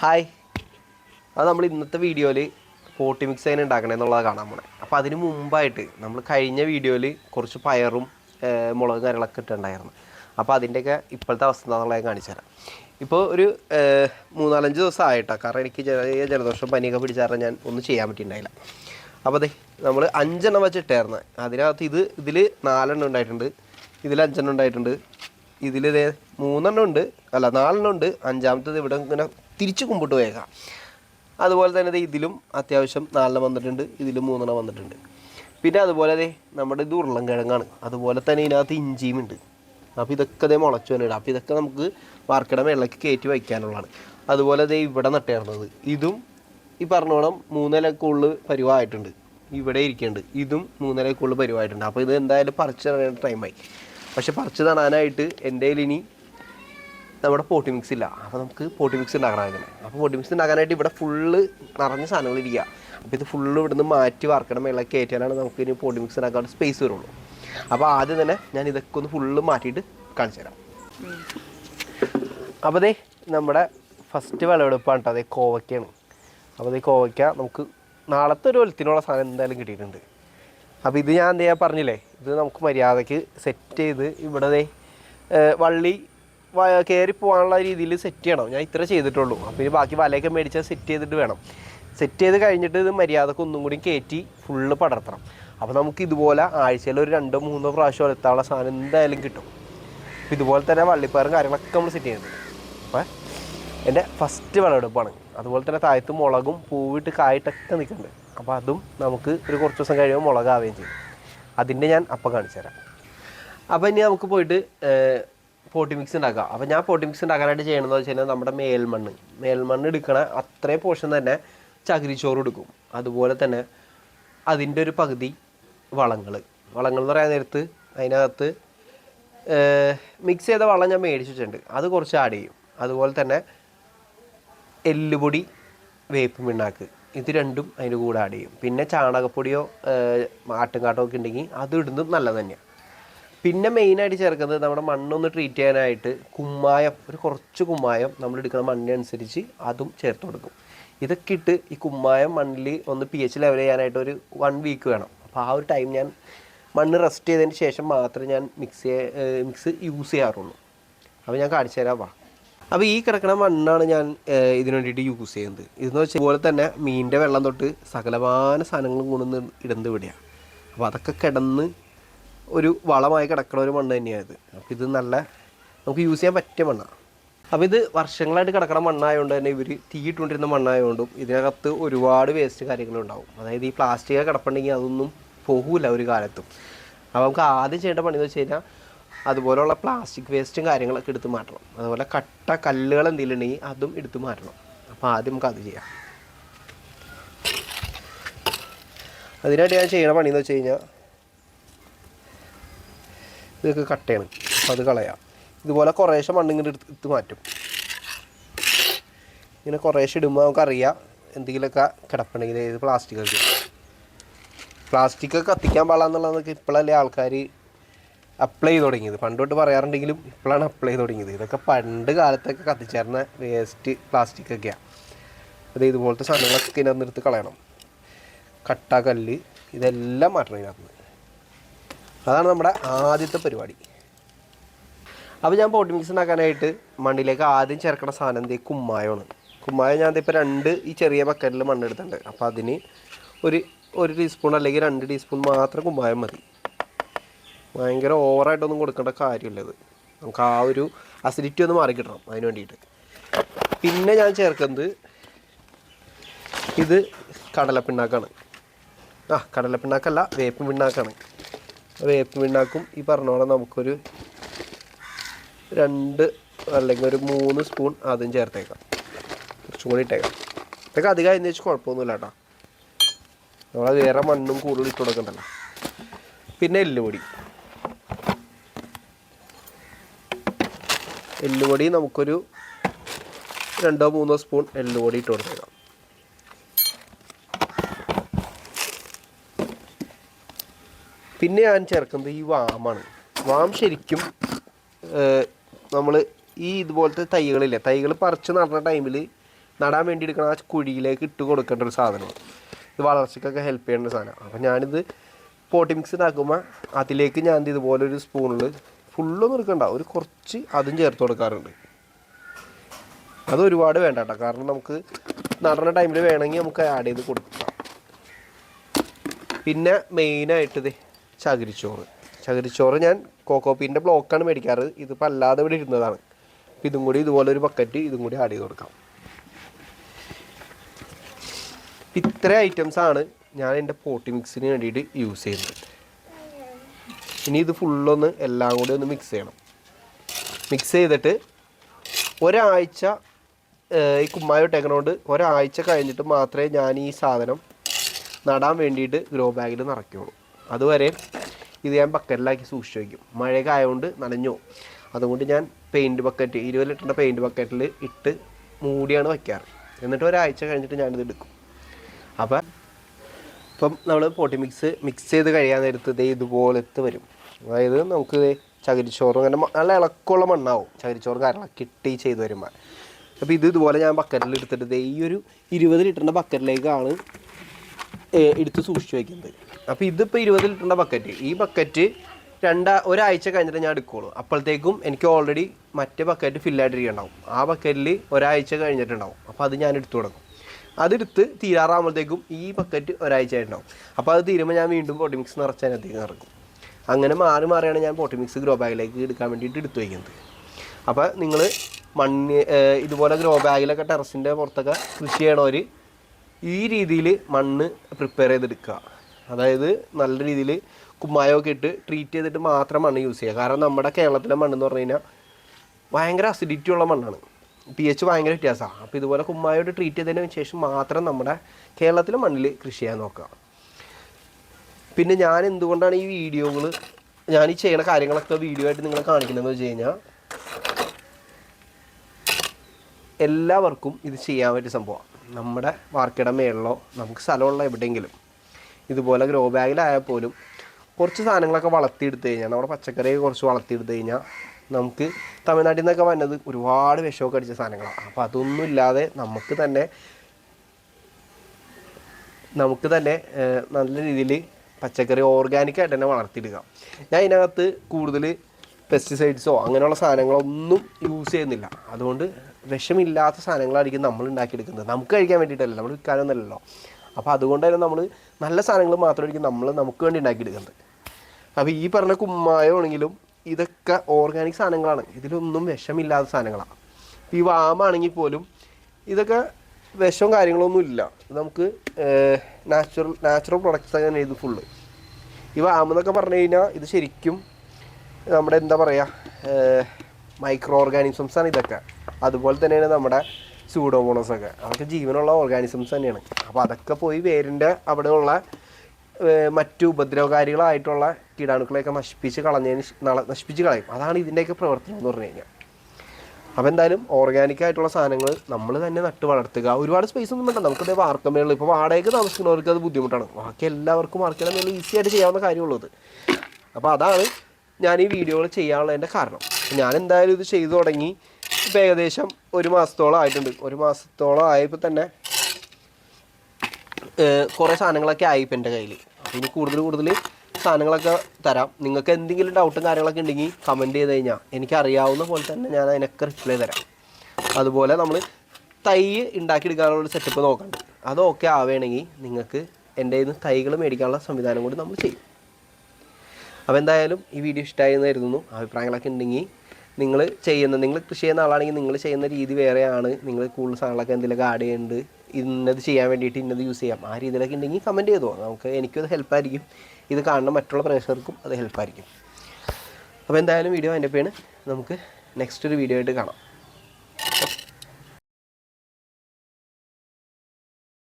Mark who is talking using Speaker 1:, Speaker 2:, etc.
Speaker 1: Hi. അത് നമ്മൾ ഇന്നത്തെ വീഡിയോയിൽ പോട്ടി മിക്സ് എങ്ങനെ ഉണ്ടാക്കണേ എന്നുള്ളത് കാണാൻ പോണേ. അപ്പോൾ അതിന് മുമ്പായിട്ട് നമ്മൾ കഴിഞ്ഞ വീഡിയോയിൽ കുറച്ച് പയറും മുളകും കാര്യങ്ങളൊക്കെ ഇട്ടുണ്ടായിരുന്നു അപ്പോൾ അതിന്റെയൊക്കെ ഇപ്പോഴത്തെ അവസ്ഥ എന്താണെന്നുള്ളത് കാണിച്ചു തരാം. ഇപ്പോൾ ഒരു മൂന്നാലഞ്ച് ദിവസം ആയിട്ടാണ് കാരണം എനിക്ക് ചെറിയ ജലദോഷം പനിയൊക്കെ പിടിച്ച ഞാൻ ഒന്നും ചെയ്യാൻ പറ്റിയിട്ടുണ്ടായില്ല. അപ്പോൾ അതെ നമ്മൾ അഞ്ചെണ്ണം വെച്ചിട്ടായിരുന്നു. അതിനകത്ത് ഇത് ഇതിൽ നാലെണ്ണം ഉണ്ടായിട്ടുണ്ട്. ഇതിൽ അഞ്ചെണ്ണം ഉണ്ടായിട്ടുണ്ട്. ഇതിൽ ഇതേ മൂന്നെണ്ണം ഉണ്ട്. അല്ല നാലെണ്ണം ഉണ്ട്. അഞ്ചാമത്തത് ഇവിടെ ഇങ്ങനെ തിരിച്ച് കുമ്പിട്ട് പോയേക്കാം അതുപോലെ തന്നെ ഇതിലും അത്യാവശ്യം നാലെണ്ണം വന്നിട്ടുണ്ട്. ഇതിലും മൂന്നെണ്ണം വന്നിട്ടുണ്ട്. പിന്നെ അതുപോലെ അതെ നമ്മുടെ ഇത് ഉരുളൻകിഴങ്ങാണ് അതുപോലെ തന്നെ ഇതിനകത്ത് ഇഞ്ചിയും ഉണ്ട്. അപ്പോൾ ഇതൊക്കെ അതേ മുളച്ചു വന്നിട്ട് അപ്പോൾ ഇതൊക്കെ നമുക്ക് വാർക്കട വെള്ളക്ക് കയറ്റി വയ്ക്കാനുള്ളതാണ്. അതുപോലെ ദേ ഇവിടെ നട്ടേറുന്നത് ഇതും ഈ പറഞ്ഞോളം മൂന്നിലക്കുള്ളിൽ പരിവായിട്ടുണ്ട്. ഇവിടെ ഇരിക്കുന്നുണ്ട് ഇതും മൂന്നിലക്കുള്ളിൽ പരിവായിട്ടുണ്ട്. അപ്പോൾ ഇത് എന്തായാലും പറിച്ച് നടേണ്ട ടൈമായി പക്ഷെ പറിച്ച് നടാനായിട്ട് എന്റെ ഇനി നമ്മുടെ പോട്ടി മിക്സ് ഇല്ല. അപ്പോൾ നമുക്ക് പോട്ടി മിക്സ് ഉണ്ടാക്കണം അങ്ങനെ. അപ്പോൾ പോട്ടി മിക്സ് ഉണ്ടാക്കാനായിട്ട് ഇവിടെ ഫുള്ള് നിറഞ്ഞ സാധനങ്ങൾ ഇരിക്കുക. അപ്പോൾ ഇത് ഫുള്ള് ഇവിടുന്ന് മാറ്റി വറക്കണം വെള്ളം കയറ്റാനാണ് നമുക്ക് ഇനി പോട്ടി മിക്സ് ഉണ്ടാക്കാൻ സ്പേസ് വരുള്ളൂ. അപ്പോൾ ആദ്യം തന്നെ ഞാൻ ഇതൊക്കെ ഒന്ന് ഫുള്ള് മാറ്റിയിട്ട് കാണിച്ചു തരാം. അപ്പോൾ ദേ നമ്മുടെ ഫസ്റ്റ് വിളവെടുപ്പാണ് കേട്ടോ. അതേ കോവയ്ക്കാണ്. അപ്പോൾ അതേ കോവയ്ക്ക നമുക്ക് നാളത്തെ ഒരു ഒലത്തിനുള്ള സാധനം എന്തായാലും കിട്ടിയിട്ടുണ്ട്. അപ്പോൾ ഇത് ഞാൻ എന്താ പറഞ്ഞില്ലേ? ഇത് നമുക്ക് മര്യാദയ്ക്ക് സെറ്റ് ചെയ്ത് ഇവിടെ വള്ളി കയറി പോകാനുള്ള രീതിയിൽ സെറ്റ് ചെയ്യണം. ഞാൻ ഇത്ര ചെയ്തിട്ടുള്ളൂ. അപ്പോൾ ഇനി ബാക്കി വലയൊക്കെ മേടിച്ചാൽ സെറ്റ് ചെയ്തിട്ട് വേണം. സെറ്റ് ചെയ്ത് കഴിഞ്ഞിട്ട് ഇത് മര്യാദയ്ക്ക് ഒന്നും കൂടി കയറ്റി ഫുള്ള് പടർത്തണം. അപ്പോൾ നമുക്ക് ഇതുപോലെ ആഴ്ചയിൽ ഒരു രണ്ടോ മൂന്നോ പ്രാവശ്യം എത്താനുള്ള സാധനം എന്തായാലും കിട്ടും. അപ്പോൾ ഇതുപോലെ തന്നെ വള്ളിപ്പയറും കാര്യങ്ങളൊക്കെ നമ്മൾ സെറ്റ് ചെയ്യുന്നുണ്ട് അപ്പോൾ എന്റെ ഫസ്റ്റ് വിളവെടുപ്പാണ്. അതുപോലെ തന്നെ താഴത്ത് മുളകും പൂവിട്ട് കായിട്ടൊക്കെ നിൽക്കുന്നുണ്ട്. അപ്പോൾ അതും നമുക്ക് ഒരു കുറച്ച് ദിവസം കഴിയുമ്പോൾ മുളകാവുകയും ചെയ്യും. അതിന്റെ ഞാൻ അപ്പം കാണിച്ചു തരാം. അപ്പോൾ ഇനി നമുക്ക് പോയിട്ട് പോട്ടി മിക്സ് ഉണ്ടാക്കാം അപ്പോൾ ഞാൻ പോട്ടി മിക്സ് ഉണ്ടാക്കാനായിട്ട് ചെയ്യണമെന്ന് വെച്ച് കഴിഞ്ഞാൽ നമ്മുടെ മേൽമണ്ണ്. മേൽമണ്ണ് എടുക്കണ അത്രയും പോർഷൻ തന്നെ ചകിരിച്ചോറ് എടുക്കും. അതുപോലെ തന്നെ അതിന്റെ ഒരു പകുതി വളങ്ങൾ വളങ്ങൾ എന്ന് പറയാൻ നേരത്ത് അതിനകത്ത് മിക്സ് ചെയ്ത വളം ഞാൻ മേടിച്ച് വെച്ചിട്ടുണ്ട്. അത് കുറച്ച് ആഡ് ചെയ്യും. അതുപോലെ തന്നെ എല്ലുപൊടി വേപ്പ് പിണ്ണാക്ക്. ഇത് രണ്ടും അതിന്റെ കൂടെ ആഡ് ചെയ്യും. പിന്നെ ചാണകപ്പൊടിയോ ആട്ടുംകാട്ടോ ഒക്കെ ഉണ്ടെങ്കിൽ അത് ഇടുന്നത് നല്ലത് തന്നെയാണ് പിന്നെ മെയിനായിട്ട് ചേർക്കുന്നത് നമ്മുടെ മണ്ണൊന്ന് ട്രീറ്റ് ചെയ്യാനായിട്ട് കുമ്മായം ഒരു കുറച്ച് കുമ്മായം നമ്മൾ എടുക്കുന്ന മണ്ണിനനുസരിച്ച് അതും ചേർത്ത് കൊടുക്കും. ഇതൊക്കെ ഇട്ട് ഈ കുമ്മായം മണ്ണിൽ ഒന്ന് പി എച്ച് ലെവൽ ചെയ്യാനായിട്ട് ഒരു വൺ വീക്ക് വേണം. അപ്പോൾ ആ ഒരു ടൈം ഞാൻ മണ്ണ് റെസ്റ്റ് ചെയ്തതിന് ശേഷം മാത്രമേ ഞാൻ മിക്സ് മിക്സ് യൂസ് ചെയ്യാറുള്ളൂ. അപ്പോൾ ഞാൻ കാണിച്ചു തരാം വാ. അപ്പോൾ ഈ കിടക്കണ മണ്ണാണ് ഞാൻ ഇതിനു വേണ്ടിയിട്ട് യൂസ് ചെയ്യുന്നത്. ഇതെന്ന് വെച്ചാൽ പോലെ തന്നെ മീനിന്റെ വെള്ളം തൊട്ട് സകലമാന സാധനങ്ങളും കൊണ്ടുവന്ന് ഇടുന്നത് ഇവിടെയാണ് അപ്പോൾ അതൊക്കെ കിടന്ന് ഒരു വളമായി കിടക്കണ ഒരു മണ്ണ് തന്നെയാണ് ഇത് അപ്പോൾ ഇത് നല്ല നമുക്ക് യൂസ് ചെയ്യാൻ പറ്റിയ മണ്ണാണ് അപ്പോൾ ഇത് വർഷങ്ങളായിട്ട് കിടക്കണ മണ്ണായതുകൊണ്ട് തന്നെ ഇവർ തീയിട്ടുകൊണ്ടിരുന്ന മണ്ണായതുകൊണ്ടും ഇതിനകത്ത് ഒരുപാട് വേസ്റ്റ് കാര്യങ്ങളുണ്ടാവും അതായത് ഈ പ്ലാസ്റ്റിക് കിടപ്പുണ്ടെങ്കിൽ അതൊന്നും പോകില്ല ഒരു കാലത്തും. അപ്പോൾ നമുക്ക് ആദ്യം ചെയ്യേണ്ട പണി എന്ന് വെച്ച് കഴിഞ്ഞാൽ അതുപോലുള്ള പ്ലാസ്റ്റിക് വേസ്റ്റും കാര്യങ്ങളൊക്കെ എടുത്ത് മാറ്റണം. അതുപോലെ കട്ട കല്ലുകൾ എന്തെങ്കിലും അതും എടുത്ത് മാറ്റണം. അപ്പോൾ ആദ്യം നമുക്ക് അത് ചെയ്യാം. അതിനായിട്ട് ഞാൻ ചെയ്യണ പണി വെച്ച് കഴിഞ്ഞാൽ ഇതൊക്കെ കട്ടയാണ് അപ്പോൾ അത് കളയാം. ഇതുപോലെ കുറേശ്ശെ മണ്ണിങ്ങനെ എടുത്ത് എടുത്ത് മാറ്റും. ഇങ്ങനെ കുറേശ്ശെ ഇടുമ്പോൾ നമുക്കറിയാം എന്തെങ്കിലുമൊക്കെ കിടപ്പുണ്ടെങ്കിൽ പ്ലാസ്റ്റിക് പ്ലാസ്റ്റിക്കൊക്കെ പ്ലാസ്റ്റിക് കത്തിക്കാൻ പാടാന്നുള്ളതൊക്കെ ഇപ്പോഴല്ലേ ആൾക്കാർ അപ്ലൈ ചെയ്ത് തുടങ്ങിയത്. പണ്ട് തൊട്ട് പറയാറുണ്ടെങ്കിലും ഇപ്പോഴാണ് അപ്ലൈ ചെയ്ത് തുടങ്ങിയത്. ഇതൊക്കെ പണ്ട് കാലത്തൊക്കെ കത്തിച്ചേർന്ന വേസ്റ്റ് പ്ലാസ്റ്റിക് ഒക്കെയാണ് അത് ഇതുപോലത്തെ സാധനങ്ങളൊക്കെ ഇതിനകത്ത് കളയണം. കട്ട കല്ല് ഇതെല്ലാം മാറ്റണം ഇതിനകത്ത്. അതാണ് നമ്മുടെ ആദ്യത്തെ പരിപാടി. അപ്പോൾ ഞാൻ പോട്ട് മിക്സ് ഉണ്ടാക്കാനായിട്ട് മണ്ണിലേക്ക് ആദ്യം ചേർക്കണ സാധനം എന്ത് കുമ്മായമാണ് കുമ്മായം ഞാൻ ഇപ്പോൾ രണ്ട് ഈ ചെറിയ ബക്കറ്റിൽ മണ്ണെടുത്തിട്ടുണ്ട്. അപ്പോൾ അതിന് ഒരു ഒരു ടീസ്പൂൺ അല്ലെങ്കിൽ രണ്ട് ടീസ്പൂൺ മാത്രം കുമ്മായം മതി. ഭയങ്കര ഓവറായിട്ടൊന്നും കൊടുക്കേണ്ട കാര്യമില്ല ഇത്. നമുക്ക് ആ ഒരു അസിഡിറ്റി ഒന്ന് മാറിക്കിട്ടണം അതിന് വേണ്ടിയിട്ട്. പിന്നെ ഞാൻ ചേർക്കുന്നത് ഇത് കടലപ്പിണ്ണാക്കാണ്. ആ കടലപ്പിണ്ണാക്കല്ല വേപ്പ് പിണ്ണാക്കാണ് വേപ്പ് പിണ്ണാക്കും ഈ പറഞ്ഞ പോലെ നമുക്കൊരു രണ്ട് അല്ലെങ്കിൽ ഒരു മൂന്ന് സ്പൂൺ ആദ്യം ചേർത്തേക്കാം. കുറച്ചും കൂടി ഇട്ടേക്കാം. ഇതൊക്കെ അധികം അതിന് വെച്ച് കുഴപ്പമൊന്നുമില്ല കേട്ടോ. നമ്മൾ വേറെ മണ്ണും കൂടുതൽ ഇട്ട് കൊടുക്കണ്ടല്ലോ. പിന്നെ എല്ലുപൊടി. എല്ലുപൊടി നമുക്കൊരു രണ്ടോ മൂന്നോ സ്പൂൺ എല്ലുപൊടി ഇട്ട് കൊടുത്തേക്കാം. പിന്നെ ഞാൻ ചേർക്കുന്നത് ഈ വാമാണ്. വാം ശരിക്കും നമ്മൾ ഈ ഇതുപോലത്തെ തൈകളില്ലേ തൈകൾ പറിച്ച് നടന്ന ടൈമിൽ നടാൻ വേണ്ടി എടുക്കണ ആ കുഴിയിലേക്ക് ഇട്ട് കൊടുക്കേണ്ട ഒരു സാധനമാണ്. ഇത് വളർച്ചയ്ക്കൊക്കെ ഹെൽപ്പ് ചെയ്യേണ്ട സാധനമാണ് അപ്പോൾ ഞാനിത് പോട്ടി മിക്സ് ഉണ്ടാക്കുമ്പോൾ അതിലേക്ക് ഞാൻ ഇതുപോലൊരു സ്പൂണിൽ ഫുള്ളൊന്നും എടുക്കണ്ട. ഒരു കുറച്ച് അതും ചേർത്ത് കൊടുക്കാറുണ്ട്. അത് ഒരുപാട് വേണ്ട കേട്ടോ. കാരണം നമുക്ക് നടന്ന ടൈമിൽ വേണമെങ്കിൽ നമുക്ക് ആഡ് ചെയ്ത് കൊടുക്കാം. പിന്നെ മെയിനായിട്ട് ഇത് ചകിരിച്ചോറ്. ചകിരിച്ചോറ് ഞാൻ കോക്കോപ്പീന്റെ ബ്ലോക്കാണ് മേടിക്കാറ്. ഇതിപ്പോൾ അല്ലാതെ ഇവിടെ ഇരുന്നതാണ്. അപ്പോൾ ഇതും കൂടി ഇതുപോലെ ഒരു ബക്കറ്റ് ഇതും കൂടി ആഡ് ചെയ്ത് കൊടുക്കാം. ഇത്ര ഐറ്റംസാണ് ഞാൻ എന്റെ പോട്ടി മിക്സിന് വേണ്ടിയിട്ട് യൂസ് ചെയ്യുന്നത്. ഇനി ഇത് ഫുള്ളൊന്ന് എല്ലാം കൂടി ഒന്ന് മിക്സ് ചെയ്യണം. മിക്സ് ചെയ്തിട്ട് ഒരാഴ്ച ഈ കുമ്മായ ഇട്ടേക്കണോണ്ട് ഒരാഴ്ച കഴിഞ്ഞിട്ട് മാത്രമേ ഞാൻ ഈ സാധനം നടാൻ വേണ്ടിയിട്ട് ഗ്രോ ബാഗിൽ നിറയ്ക്കുള്ളൂ. അതുവരെ ഇത് ഞാൻ ബക്കറ്റിലാക്കി സൂക്ഷിച്ച് വയ്ക്കും മഴയൊക്കെ ആയതുകൊണ്ട് അതുകൊണ്ട് ഞാൻ പെയിന്റ് ബക്കറ്റ് ഇരുപത് ലിറ്ററിന്റെ പെയിന്റ് ബക്കറ്റിൽ ഇട്ട് മൂടിയാണ് വയ്ക്കാറ് എന്നിട്ട് ഒരാഴ്ച കഴിഞ്ഞിട്ട് ഞാനിത് എടുക്കും. അപ്പം ഇപ്പം നമ്മൾ പോട്ടി മിക്സ് മിക്സ് ചെയ്ത് കഴിയാൻ നേരത്ത് ഇതേ ഇതുപോലത്തെ വരും. അതായത് നമുക്ക് ചകിരിച്ചോറും അങ്ങനെ നല്ല ഇളക്കമുള്ള മണ്ണാവും. ചകിരിച്ചോറും കാരണം കിട്ടി ചെയ്ത് വരുമ്പോൾ അപ്പോൾ ഇത് ഇതുപോലെ ഞാൻ ബക്കറ്റിൽ എടുത്തിട്ട് ഈ ഒരു ഇരുപത് ലിറ്ററിന്റെ ബക്കറ്റിലേക്കാണ് എടുത്ത് സൂക്ഷിച്ച് വയ്ക്കുന്നത് അപ്പോൾ ഇതിപ്പോൾ ഇരുപത് ലിറ്ററിന്റെ ബക്കറ്റ് ഈ ബക്കറ്റ് രണ്ടാ ഒരാഴ്ച കഴിഞ്ഞിട്ട് ഞാൻ എടുക്കുള്ളൂ. അപ്പോഴത്തേക്കും എനിക്ക് ഓൾറെഡി മറ്റേ ബക്കറ്റ് ഫില്ലായിട്ടിരിക്കുന്നുണ്ടാവും ആ ബക്കറ്റിൽ ഒരാഴ്ച കഴിഞ്ഞിട്ടുണ്ടാവും. അപ്പോൾ അത് ഞാൻ എടുത്തു തുടങ്ങും. അതെടുത്ത് തീരാറാകുമ്പോഴത്തേക്കും ഈ ബക്കറ്റ് ഒരാഴ്ച ആയിട്ടുണ്ടാവും. അപ്പോൾ അത് തീരുമ്പോൾ ഞാൻ വീണ്ടും ബോഡി മിക്സ് നിറച്ച് അതിനകത്തേക്ക് നിറക്കും അങ്ങനെ മാറി മാറിയാണ് ഞാൻ പോട്ടി മിക്സ് ഗ്രോ ബാഗിലേക്ക് എടുക്കാൻ വേണ്ടിയിട്ട് എടുത്തു വയ്ക്കുന്നത് അപ്പോൾ നിങ്ങൾ മണ്ണ് ഇതുപോലെ ഗ്രോ ബാഗിലൊക്കെ ടെറസിന്റെ പുറത്തൊക്കെ കൃഷി ചെയ്യണവർ ഈ രീതിയിൽ മണ്ണ് പ്രിപ്പയർ ചെയ്തെടുക്കുക. അതായത് നല്ല രീതിയിൽ കുമ്മായമൊക്കെ ഇട്ട് ട്രീറ്റ് ചെയ്തിട്ട് മാത്രം മണ്ണ് യൂസ് ചെയ്യുക. കാരണം നമ്മുടെ കേരളത്തിലെ മണ്ണെന്ന് പറഞ്ഞു കഴിഞ്ഞാൽ ഭയങ്കര അസിഡിറ്റി ഉള്ള മണ്ണാണ്. പി എച്ച് ഭയങ്കര വ്യത്യാസമാണ്. അപ്പോൾ ഇതുപോലെ കുമ്മായോട്ട് ട്രീറ്റ് ചെയ്തതിന് ശേഷം മാത്രം നമ്മുടെ കേരളത്തിലെ മണ്ണിൽ കൃഷി ചെയ്യാൻ നോക്കുക. പിന്നെ ഞാൻ എന്തുകൊണ്ടാണ് ഈ വീഡിയോകൾ ഞാൻ ഈ ചെയ്യണ കാര്യങ്ങളൊക്കെ വീഡിയോ ആയിട്ട് നിങ്ങളെ കാണിക്കുന്നതെന്ന് വെച്ച് കഴിഞ്ഞാൽ എല്ലാവർക്കും ഇത് ചെയ്യാൻ പറ്റിയ സംഭവമാണ് നമ്മുടെ വാർക്കയുടെ മേളിലോ നമുക്ക് സ്ഥലമുള്ള എവിടെയെങ്കിലും ഇതുപോലെ ഗ്രോ ബാഗിലായാൽ പോലും കുറച്ച് സാധനങ്ങളൊക്കെ വളർത്തിയെടുത്ത് കഴിഞ്ഞാൽ നമ്മുടെ പച്ചക്കറി കുറച്ച് വളർത്തിയെടുത്ത് കഴിഞ്ഞാൽ നമുക്ക് തമിഴ്നാട്ടിൽ നിന്നൊക്കെ വന്നത് ഒരുപാട് വിഷമൊക്കെ അടിച്ച സാധനങ്ങളാണ് അപ്പോൾ അതൊന്നും ഇല്ലാതെ നമുക്ക് തന്നെ നമുക്ക് തന്നെ നല്ല രീതിയിൽ പച്ചക്കറി ഓർഗാനിക്കായിട്ട് തന്നെ വളർത്തിയെടുക്കാം. ഞാൻ ഇതിനകത്ത് കൂടുതൽ പെസ്റ്റിസൈഡ്സോ അങ്ങനെയുള്ള സാധനങ്ങളൊന്നും യൂസ് ചെയ്യുന്നില്ല. അതുകൊണ്ട് വിഷമില്ലാത്ത സാധനങ്ങളായിരിക്കും നമ്മൾ ഉണ്ടാക്കിയെടുക്കുന്നത്. നമുക്ക് കഴിക്കാൻ വേണ്ടിയിട്ടല്ല നമ്മൾ വിൽക്കാനൊന്നുമല്ലല്ലോ. അപ്പോൾ അതുകൊണ്ട് തന്നെ നമ്മൾ നല്ല സാധനങ്ങൾ മാത്രമായിരിക്കും നമ്മൾ നമുക്ക് വേണ്ടി ഉണ്ടാക്കിയെടുക്കുന്നത്. അപ്പോൾ ഈ പറഞ്ഞ കുമ്മായമാണെങ്കിലും ഇതൊക്കെ ഓർഗാനിക് സാധനങ്ങളാണ്. ഇതിലൊന്നും വിഷമില്ലാത്ത സാധനങ്ങളാണ് ഇപ്പോൾ ഈ വാമാണെങ്കിൽ പോലും ഇതൊക്കെ വിഷവും കാര്യങ്ങളൊന്നും ഇല്ല. നമുക്ക് നാച്ചുറൽ നാച്ചുറൽ പ്രൊഡക്ട്സ് ആണ് ഇത് ഫുള്ള് ഈ വാമെന്നൊക്കെ പറഞ്ഞു കഴിഞ്ഞാൽ ഇത് ശരിക്കും നമ്മുടെ എന്താ പറയുക മൈക്രോ ഓർഗാനിസംസ് ആണ് ഇതൊക്കെ. അതുപോലെ തന്നെയാണ് നമ്മുടെ സൂഡോമോണസ് ഒക്കെ. അതൊക്കെ ജീവനുള്ള ഓർഗാനിസംസ് തന്നെയാണ്. അപ്പോൾ അതൊക്കെ പോയി വേരിന്റെ അവിടെയുള്ള മറ്റു ഉപദ്രവകാരികളായിട്ടുള്ള കീടാണുക്കളെയൊക്കെ നശിപ്പിച്ച് കളഞ്ഞതിന് നശിപ്പിച്ച് കളയും. അതാണ് ഇതിന്റെയൊക്കെ പ്രവർത്തനം എന്ന് പറഞ്ഞു കഴിഞ്ഞാൽ അപ്പോൾ എന്തായാലും ഓർഗാനിക് ആയിട്ടുള്ള സാധനങ്ങൾ നമ്മൾ തന്നെ നട്ട് വളർത്തുക. ഒരുപാട് സ്പേസ് ഒന്നും വേണ്ട. നമുക്ക് നമുക്കത് വാർക്കമേളിൽ ഇപ്പോൾ വാടകയ്ക്ക് താമസിക്കുന്നവർക്ക് അത് ബുദ്ധിമുട്ടാണ്. ബാക്കി എല്ലാവർക്കും വാർക്കയുടെ നല്ല ഈസി ആയിട്ട് ചെയ്യാവുന്ന കാര്യമുള്ളത്. അപ്പോൾ അതാണ് ഞാൻ ഈ വീഡിയോകൾ ചെയ്യാനുള്ളതിന്റെ കാരണം. ഞാൻ എന്തായാലും ഇത് ചെയ്തു തുടങ്ങി. ഇപ്പോൾ ഏകദേശം ഒരു മാസത്തോളം ആയിട്ടുണ്ട്. ഒരു മാസത്തോളം ആയപ്പോൾ തന്നെ കുറേ സാധനങ്ങളൊക്കെ ആയി ഇപ്പം എന്റെ കയ്യിൽ. അപ്പോൾ ഇനി കൂടുതൽ കൂടുതൽ സാധനങ്ങളൊക്കെ തരാം. നിങ്ങൾക്ക് എന്തെങ്കിലും ഡൗട്ടും കാര്യങ്ങളൊക്കെ ഉണ്ടെങ്കിൽ കമന്റ് ചെയ്ത് കഴിഞ്ഞാൽ എനിക്ക് അറിയാവുന്ന പോലെ തന്നെ ഞാൻ അതിനൊക്കെ റിപ്ലൈ തരാം. അതുപോലെ നമ്മൾ തൈ ഉണ്ടാക്കിയെടുക്കാനുള്ള സെറ്റപ്പ് നോക്കണം അത് ഓക്കെ ആവുകയാണെങ്കിൽ നിങ്ങൾക്ക് എന്റെ കയ്യിൽ നിന്ന് തൈകൾ മേടിക്കാനുള്ള സംവിധാനം കൂടി നമ്മൾ ചെയ്യും. അപ്പോൾ എന്തായാലും ഈ വീഡിയോ ഇഷ്ടമായി എന്ന് കരുതുന്നു. അഭിപ്രായങ്ങളൊക്കെ ഉണ്ടെങ്കിൽ നിങ്ങൾ ചെയ്യുന്ന നിങ്ങൾ കൃഷി ചെയ്യുന്ന ആളാണെങ്കിൽ നിങ്ങൾ ചെയ്യുന്ന രീതി വേറെയാണ്. നിങ്ങൾ കൂടുതൽ സാധനങ്ങളൊക്കെ എന്തെങ്കിലുമൊക്കെ ആഡ് ചെയ്യുന്നുണ്ട്. ഇന്നത് ചെയ്യാൻ വേണ്ടിയിട്ട് ഇന്നത് യൂസ് ചെയ്യാം. ആ രീതിയിലൊക്കെ ഉണ്ടെങ്കിൽ കമന്റ് ചെയ്തോ. നമുക്ക് എനിക്കും അത് ഹെൽപ്പായിരിക്കും ഇത് കാണുന്ന മറ്റുള്ള പ്രേക്ഷകർക്കും അത് ഹെൽപ്പായിരിക്കും അപ്പോൾ എന്തായാലും വീഡിയോ അതിന്റെ പേര് നമുക്ക് നെക്സ്റ്റ് ഒരു വീഡിയോ ആയിട്ട് കാണാം.